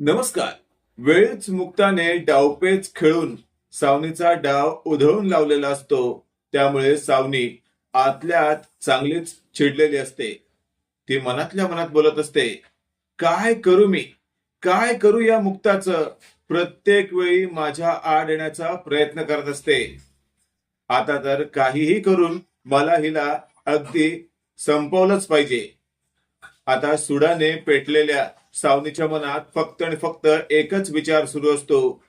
नमस्कार. वेळच मुक्ताने डावपेच खेळून सावनीचा डाव उधळून लावलेला असतो. त्यामुळे सावनी आतल्या आत चांगलीच चिडलेली असते. ती मनातल्या मनात बोलत असते काय करू मी? काय करू या मुक्ताचं? प्रत्येक वेळी माझ्या आड येण्याचा प्रयत्न करत असते. आता तर काहीही करून मला हिला अगदी संपवलंच पाहिजे. आता सुडाने पेटलेल्या सावनीच्या मनात फक्त आणि फक्त एकच विचार सुरू असतो.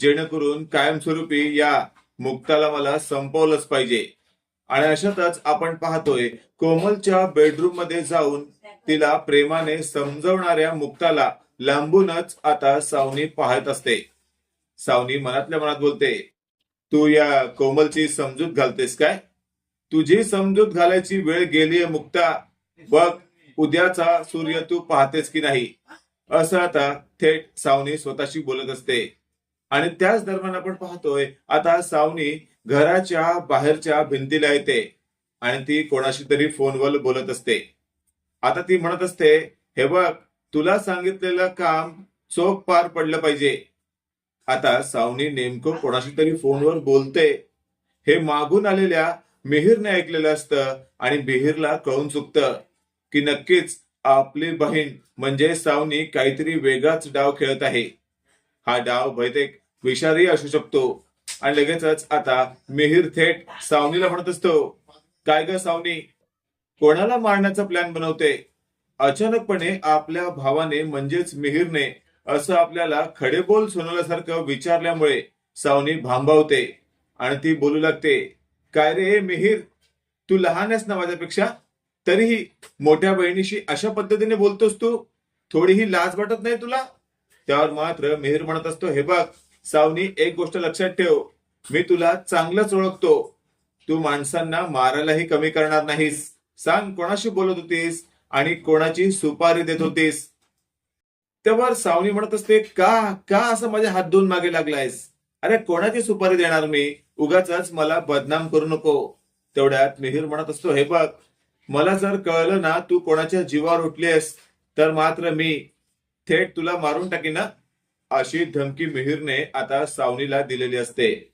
जेणेकरून कायमस्वरूपी या मुक्ताला मला संपवलंच पाहिजे. आणि अशातच आपण पाहतोय कोमलच्या बेडरूममध्ये जाऊन तिला प्रेमाने समजवणाऱ्या मुक्ताला लांबूनच आता सावनी पाहत असते. सावनी मनातल्या मनात बोलते तू या कोमलची समजूत घालतेस काय? तुझी समजूत घालायची वेळ गेलीये मुक्ता. बघ उद्याचा सूर्य तू पाहतेस की नाही? असं आता थेट सावनी स्वतःशी बोलत असते. आणि त्याच दरम्यान आपण पाहतोय आता सावनी घराच्या बाहेरच्या भिंतीला येते. आणि ती कोणाशी तरी फोनवर बोलत असते. आता ती म्हणत असते हे बघ तुला सांगितलेलं काम चोख पार पडलं पाहिजे. आता सावनी नेमकं कोणाशी तरी फोनवर बोलते. हे मागून आलेल्या मिहीरने ऐकलेलं असतं आणि मिहीरला कळून चुकतं. की नक्कीच आपली बहीण म्हणजे सावनी काहीतरी वेगळाच डाव खेळत आहे. हा डाव बहुतेक विषारी असू शकतो. आणि लगेचच आता मिहीर थेट सावनीला म्हणत असतो काय ग सावनी कोणाला मारण्याचा प्लॅन बनवते? अचानकपणे आपल्या भावाने म्हणजेच मिहीरने असं आपल्याला खडेबोल सोनवल्यासारखं विचारल्यामुळे सावनी भांबावते आणि ती बोलू लागते काय रे मिहीर तू लहान आहेस ना माझ्यापेक्षा? तरीही मोठ्या बहिणीशी अशा पद्धतीने बोलतोस तू? थोडीही लाज वाटत नाही तुला? त्यावर मात्र मेहर म्हणत असतो हे बघ सावनी एक गोष्ट लक्षात ठेव. मी तुला चांगलंच ओळखतो. तू माणसांना मारायलाही कमी करणार नाहीस. सांग कोणाशी बोलत होतीस आणि कोणाची सुपारी देत होतीस? तेव्हा सावनी म्हणत असते का का असं माझ्या हात धुवून मागे लागलायस? अरे कोणाची सुपारी देणार मी? उगाच मला बदनाम करू नको. तेवढ्यात मिहीर म्हणत असतो हे बघ मला जर कळलं ना तू कोणाच्या जीवावर उठलीस तर मात्र मी थेट तुला मारून टाकीन अशी धमकी मिहीरने आता सावनीला दिलेली असते.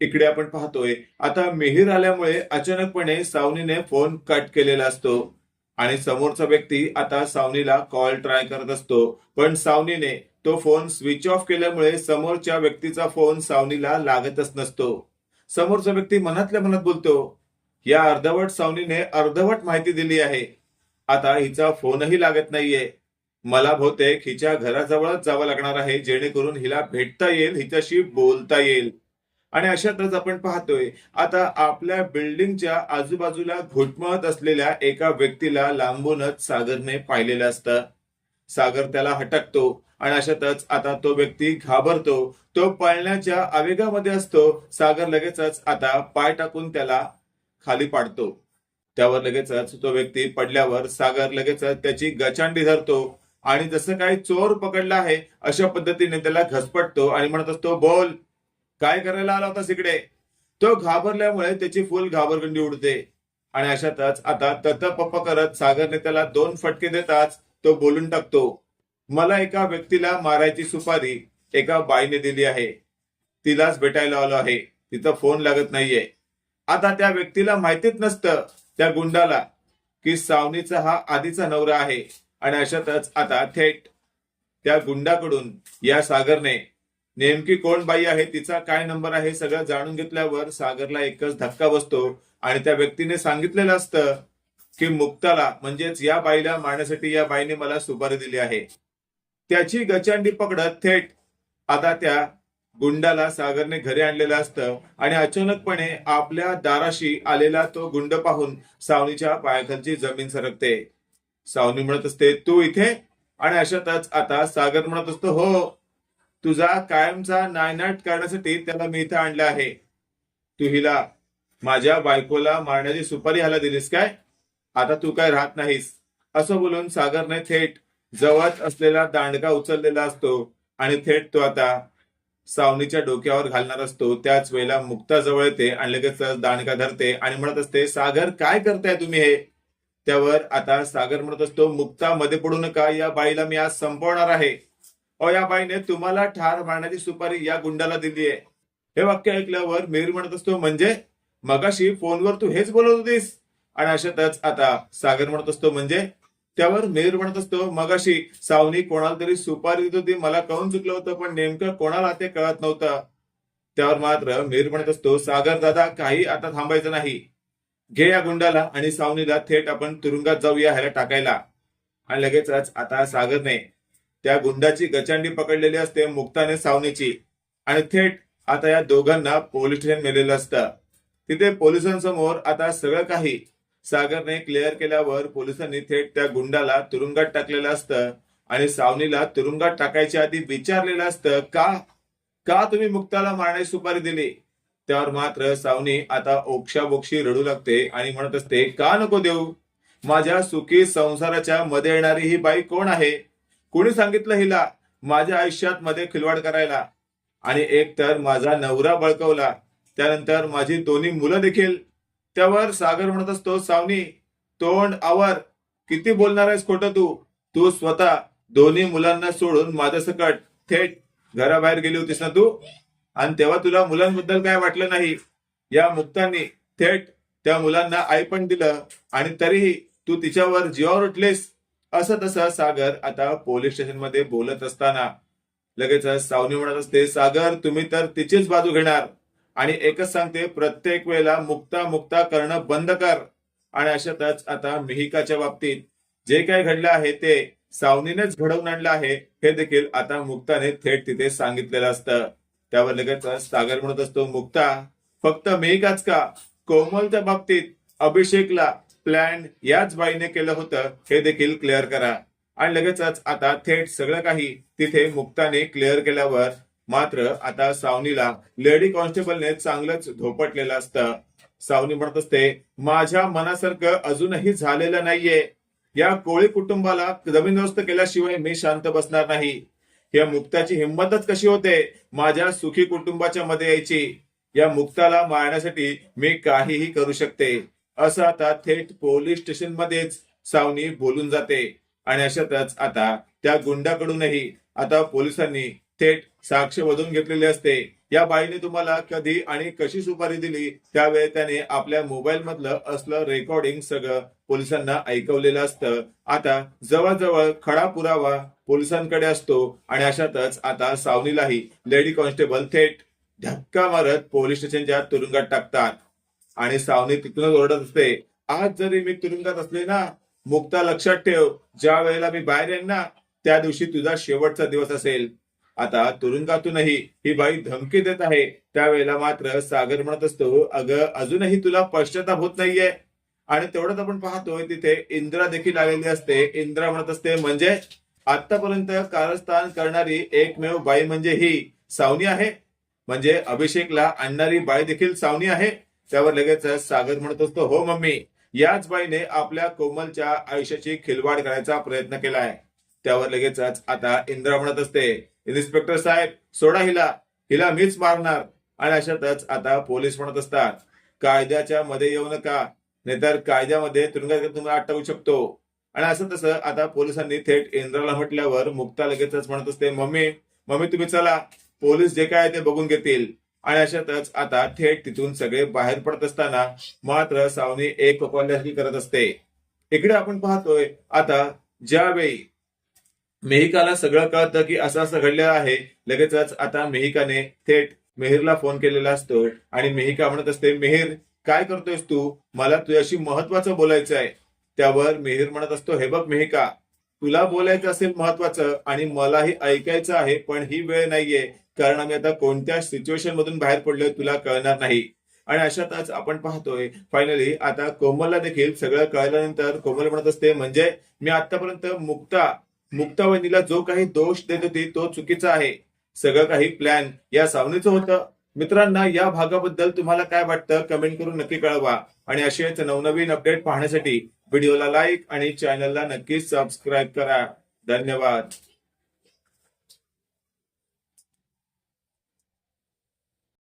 इकडे आपण पाहतोय आता मिहीर आल्यामुळे अचानकपणे सावनीने फोन कट केलेला असतो. आणि समोरचा व्यक्ती आता सावनीला कॉल ट्राय करत असतो. पण सावनीने तो फोन स्विच ऑफ केल्यामुळे समोरच्या व्यक्तीचा फोन सावनीला लागतच नसतो. समोरचा व्यक्ती मनातल्या मनात बोलतो या अर्धवट सावनीने अर्धवट माहिती दिली आहे. आता हिचा फोनही लागत नाहीये. मला बहुतेक हिच्या घराजवळच जावं लागणार आहे जेणेकरून हिला भेटता येईल हिच्याशी बोलता येईल. आणि अशातच आपण पाहतोय आता आपल्या बिल्डिंगच्या आजूबाजूला घुटमळत असलेल्या एका व्यक्तीला लांबूनच सागरने पाहिलेलं असतं. सागर त्याला हटकतो आणि अशातच आता तो व्यक्ती घाबरतो. तो पळण्याच्या आवेगामध्ये असतो. सागर लगेचच आता पाय टाकून त्याला खाली पाडतो. त्यावर लगेचच तो व्यक्ती पडल्यावर सागर लगेचच त्याची गचांडी धरतो आणि जसं काही चोर पकडला आहे अशा पद्धतीने त्याला घसपटतो आणि म्हणत असतो बोल काय करायला आला होता तिकडे तो घाबरल्यामुळे त्याची फुल घाबरगंडी उडते. आणि अशातच आता तत पप्पा करत सागरने त्याला दोन फटके देताच तो बोलून टाकतो मला एका व्यक्तीला मारायची सुपारी एका बाईने दिली आहे. तिलाच भेटायला आलो आहे. तिचा फोन लागत नाहीये. आता त्या व्यक्तीला माहितीच नसतं त्या गुंडाला की सावनीचा हा आधीचा नवरा आहे. आणि अशातच आता थेट त्या गुंडाकडून या सागरने नेमकी कोण बाई आहे तिचा काय नंबर आहे सगळं जाणून घेतल्यावर सागरला एकच धक्का बसतो. आणि त्या व्यक्तीने सांगितलेलं असतं की मुक्ताला म्हणजेच या बाईला मारण्यासाठी या बाईने मला सुपारी दिली आहे. त्याची गचांडी पकडत थेट आता त्या गुंडाला सागरने घरी आणलेलं असतं आणि अचानकपणे आपल्या दाराशी आलेला तो गुंड पाहून सावनीच्या पायाखालची जमीन सरकते. सावनी म्हणत असते तू इथे? आणि अशातच आता सागर म्हणत असतो हो तुझा कायमचा नायनाट करण्यासाठी त्याला मी इथे आणलं आहे. तू हिला माझ्या बायकोला मारण्याची सुपारी ह्याला दिलीस काय? आता तू काय राहत नाहीस. असं बोलून सागरने थेट जवळ असलेला दांडगा उचललेला असतो आणि थेट तो आता सावनीच्या डोक्यावर घालणार असतो. त्याच वेळेला मुक्ता जवळ येते आणि लगेच दानका धरते आणि म्हणत असते सागर काय करताय तुम्ही हे? त्यावर आता सागर म्हणत असतो मुक्ता मध्ये पडू नका. या बाईला मी आज संपवणार आहे. अ या बाईने तुम्हाला ठार मारण्याची सुपारी या गुंडाला दिली आहे. हे वाक्य ऐकल्यावर मेरी म्हणत असतो म्हणजे मगाशी फोनवर तू हेच बोलत होतीस? आणि अशातच आता सागर म्हणत असतो म्हणजे त्यावर मेहर म्हणत असतो मगाशी सावनी कोणाला तरी सुपारी देत होती मला कळून चुकलं होतं पण नेमकं कोणाला ते कळत नव्हतं. त्यावर मात्र मेहर म्हणत असतो सागर दादा काही आता थांबायचं नाही. घे या गुंडाला आणि सावनीला थेट आपण तुरुंगात जाऊया ह्याला टाकायला. आणि लगेचच आता सागरने त्या गुंडाची गचांडी पकडलेली असते मुक्ताने सावनीची. आणि थेट आता या दोघांना पोलीस स्टेशन नेलेलं असतं. तिथे पोलिसांसमोर आता सगळं काही सागरने क्लिअर केल्यावर पोलिसांनी थेट त्या गुंडाला तुरुंगात टाकलेलं असतं आणि सावनीला तुरुंगात टाकायच्या आधी विचारलेलं असतं का? का तुम्ही मुक्ताला मारण्याची सुपारी दिली? त्यावर मात्र सावनी आता ओक्षाबोक्षी रडू लागते आणि म्हणत असते का नको देऊ? माझ्या सुखी संसाराच्या मध्ये येणारी ही बाई कोण आहे? कोणी सांगितलं हिला? माझ्या आयुष्यात मध्ये खिलवाड करायला. आणि एक तर माझा नवरा बळकवला त्यानंतर माझी दोन्ही मुलं देखील त्यावर सागर म्हणत असतो सावनी तोंड आवर किती बोलणार आहेस खोटं तू? तू स्वतः दोन्ही मुलांना सोडून माझ्या सकट थेट घराबाहेर गेली होतीस ना तू? आणि तेव्हा तुला मुलांबद्दल काय वाटलं नाही? या मुक्तांनी थेट त्या मुलांना आई पण दिलं आणि तरीही तू तिच्यावर जीवावर उठलेस? असं तसं सागर आता पोलीस स्टेशनमध्ये बोलत असताना लगेच सावनी म्हणत असते सागर तुम्ही तर तिचीच बाजू घेणार. आणि एकच सांगते प्रत्येक वेळेला मुक्ता मुक्ता करणं बंद कर. आणि अशातच आता मिहिकाच्या बाबतीत जे काही घडलं आहे ते सावनीनेच घडवून आणलं आहे हे देखील आता मुक्ताने थेट तिथे सांगितलेलं असतं. त्यावर लगेच सागर म्हणत असतो मुक्ता फक्त मेहिकाच का? कोमलच्या बाबतीत अभिषेकला प्लॅन याच बाईने केलं होतं हे देखील क्लिअर करा. आणि लगेचच आता थेट सगळं काही तिथे मुक्ताने क्लिअर केल्यावर मात्र आता सावनीला लेडी कॉन्स्टेबलने चांगलंच धोपटलेलं असतं. सावनी म्हणत असते माझ्या मनासारखं अजूनही झालेलं नाहीये. या कोळी कुटुंबाला जमीनदोस्त केल्याशिवाय मी शांत बसणार नाही. या मुक्ताची हिंमतच कशी होते? माझ्या सुखी कुटुंबाच्या मध्ये यायची. या मुक्ताला मारण्यासाठी मी काहीही करू शकते. असं आता थेट पोलीस स्टेशन मध्येच सावनी बोलून जाते. आणि अशातच आता त्या गुंडाकडूनही आता पोलिसांनी थेट साक्ष वधून घेतलेली असते. या बाईने तुम्हाला कधी आणि कशी सुपारी दिली त्यावेळी त्याने आपल्या मोबाईल मधलं असलं रेकॉर्डिंग सगळं पोलिसांना ऐकवलेलं असतं. आता जवळजवळ खडा पुरावा पोलिसांकडे असतो आणि अशातच आता सावनीलाही लेडी कॉन्स्टेबल थेट धक्का मारत पोलीस स्टेशनच्या तुरुंगात टाकतात. आणि सावनी तिथूनच ओरडत असते आज जरी मी तुरुंगात असले ना मुक्ता लक्षात ठेव ज्या वेळेला मी बाहेर येईन ना त्या दिवशी तुझा शेवटचा दिवस असेल. आता तुरुंगातूनही ही बाई धमकी देत आहे. त्यावेळेला मात्र सागर म्हणत असतो अगं अजूनही तुला पश्चाताप होत नाहीये. आणि तेवढंच आपण पाहतोय तिथे इंद्रा देखील आलेली असते. इंद्रा म्हणत असते म्हणजे आतापर्यंत कारस्थान करणारी एकमेव बाई म्हणजे ही सावनी आहे. म्हणजे अभिषेकला आणणारी बाई देखील सावनी आहे. त्यावर लगेच सागर म्हणत असतो हो मम्मी याच बाईने आपल्या कोमलच्या आयुष्याची खिलवाड करायचा प्रयत्न केलाय. त्यावर लगेचच आता इंद्रा म्हणत असते इन्स्पेक्टर साहेब सोडा हिला हिला मीच मारणार आणि अशातच आता पोलीस म्हणत असतात. कायद्याच्या मध्ये येऊ नका नाहीतर कायद्यामध्ये तुरुंगात तुम्हाला अटकवू शकतो. आणि असं तसं आता पोलिसांनी थेट इंद्राला म्हटल्यावर मुक्ता लगेचच म्हणत असते मम्मी मम्मी तुम्ही चला पोलीस जे काय ते बघून घेतील. आणि अशातच आता थेट तिथून सगळे बाहेर पडत असताना मात्र सावनी एक पकवाल्यासारखी करत असते. इकडे आपण पाहतोय आता ज्यावेळी मेहिकाला सगळं कळतं की असं असं घडलेलं आहे. लगेचच आता मेहिकाने थेट मेहरला फोन केलेला असतो आणि मेहिका म्हणत असते मेहर काय करतोयस तू? मला तुझ्याशी महत्वाचं बोलायचं आहे. त्यावर मेहर म्हणत असतो हे बघ मेहिका तुला बोलायचं असेल महत्वाचं आणि मलाही ऐकायचं आहे पण ही वेळ नाहीये. कारण आम्ही आता कोणत्या सिच्युएशन मधून बाहेर पडलोय तुला कळणार नाही. आणि अशातच आपण पाहतोय फायनली आता कोमलला देखील सगळं कळल्यानंतर कोमल म्हणत असते म्हणजे मी आतापर्यंत मुक्ता मुक्तावनीला जो काही दोष देत होती तो चुकीचा आहे. सगळं काही प्लॅन या सावनीचं होतं. मित्रांना या भागाबद्दल तुम्हाला काय वाटतं कमेंट करून नक्की कळवा. आणि असेच नवनवीन अपडेट पाहण्यासाठी व्हिडिओला लाईक आणि चॅनलला नक्कीच सबस्क्राईब करा. धन्यवाद.